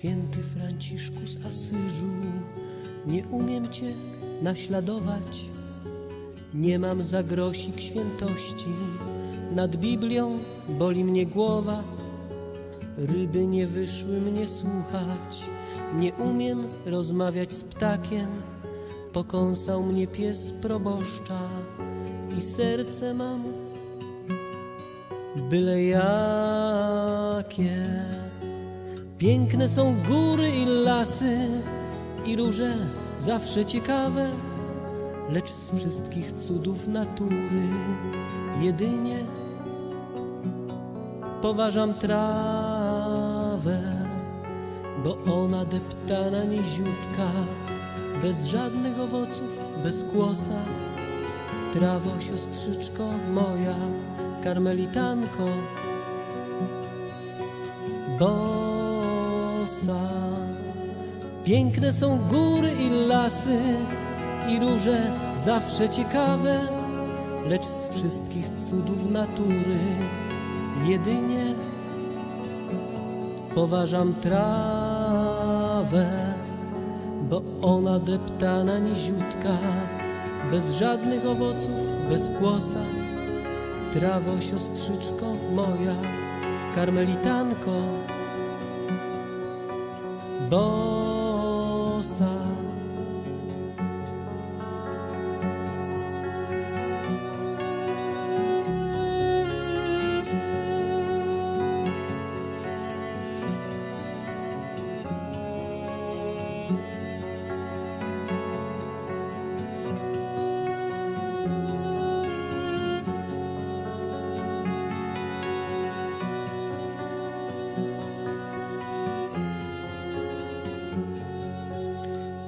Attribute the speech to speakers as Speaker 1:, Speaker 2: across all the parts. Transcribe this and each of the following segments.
Speaker 1: Święty Franciszku z Asyżu, nie umiem Cię naśladować. Nie mam za grosik świętości, nad Biblią boli mnie głowa. Ryby nie wyszły mnie słuchać, nie umiem rozmawiać z ptakiem. Pokąsał mnie pies proboszcza i serce mam byle jakie. Piękne są góry i lasy i róże zawsze ciekawe, lecz z wszystkich cudów natury jedynie poważam trawę, bo ona deptana niziutka, bez żadnych owoców, bez kłosa. Trawo, siostrzyczko moja, karmelitanko, Piękne są góry i lasy i róże zawsze ciekawe, lecz z wszystkich cudów natury jedynie poważam trawę, bo ona deptana niziutka, bez żadnych owoców, bez kłosa. Trawo, siostrzyczko moja, karmelitanko, doça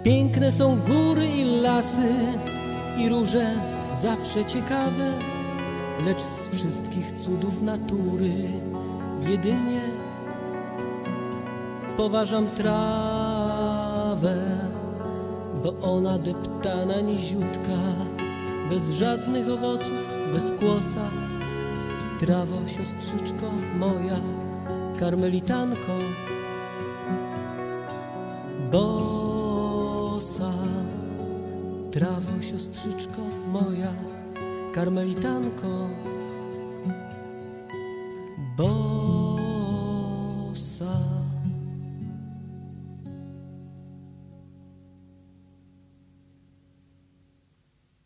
Speaker 1: Piękne są góry i lasy i róże zawsze ciekawe, lecz z wszystkich cudów natury jedynie poważam trawę, bo ona deptana niziutka, bez żadnych owoców, bez kłosa. Trawo, siostrzyczko moja, karmelitanko, bosa. Trawo, siostrzyczko moja, karmelitanko, bosa.